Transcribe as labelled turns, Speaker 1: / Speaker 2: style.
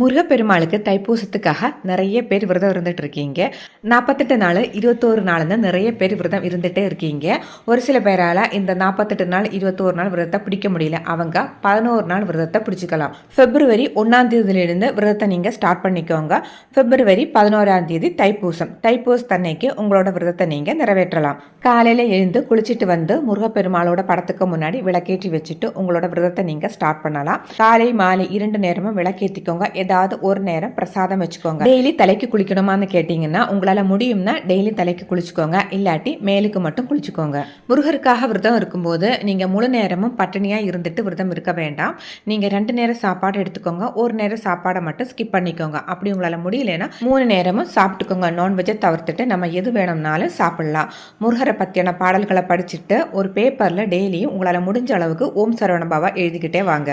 Speaker 1: முருகப்பெருமாளுக்கு தைப்பூசத்துக்காக நிறைய பேர் விரதம் இருந்துட்டு இருக்கீங்க. நாற்பத்தெட்டு நாள் இருபத்தோரு நாள்னு நிறைய பேர் விரதம் இருந்துகிட்டே இருக்கீங்க. ஒரு சில பேரால் இந்த நாற்பத்தெட்டு நாள் இருபத்தோரு நாள் விரதத்தை பிடிக்க முடியல. அவங்க பதினோரு நாள் விரதத்தை பிடிச்சிக்கலாம். பிப்ரவரி ஒன்றாம் தேதியிலிருந்து விரதத்தை நீங்கள் ஸ்டார்ட் பண்ணிக்கோங்க. பிப்ரவரி பதினோராம் தேதி தைப்பூசம். தைப்பூசத்தன்னைக்கு உங்களோட விரதத்தை நீங்கள் நிறைவேற்றலாம். காலையில் எழுந்து குளிச்சுட்டு வந்து முருகப்பெருமாளோட படத்துக்கு முன்னாடி விளக்கேற்றி வச்சுட்டு உங்களோட விரதத்தை நீங்கள் ஸ்டார்ட் பண்ணலாம். காலை மாலை இரண்டு நேரமும் விளக்கேற்றிக்கோங்க ஏதாவது ஒரு நேரம் பிரசாதம் வச்சுக்கோங்க. டெய்லி தலைக்கு குளிக்கணுமான்னு கேட்டிங்கன்னா உங்களால் முடியும்னா டெய்லி தலைக்கு குளிச்சுக்கோங்க. இல்லாட்டி மேலுக்கு மட்டும் குளிச்சுக்கோங்க. முருகருக்காக விரதம் இருக்கும்போது நீங்கள் முழு நேரமும் பட்டினியாக இருந்துட்டு விரதம் இருக்க வேண்டாம். நீங்கள் ரெண்டு நேரம் சாப்பாடு எடுத்துக்கோங்க. ஒரு நேரம் சாப்பாடை மட்டும் ஸ்கிப் பண்ணிக்கோங்க. அப்படி உங்களால் முடியலன்னா மூணு நேரமும் சாப்பிட்டுக்கோங்க. நான்வெஜ்ஜை தவிர்த்துட்டு நம்ம எது வேணும்னாலும் சாப்பிடலாம். முருகரை பற்றியான பாடல்களை படிச்சுட்டு ஒரு பேப்பரில் டெய்லியும் உங்களால் முடிஞ்ச அளவுக்கு ஓம் சரவண பாபா எழுதிக்கிட்டே வாங்க.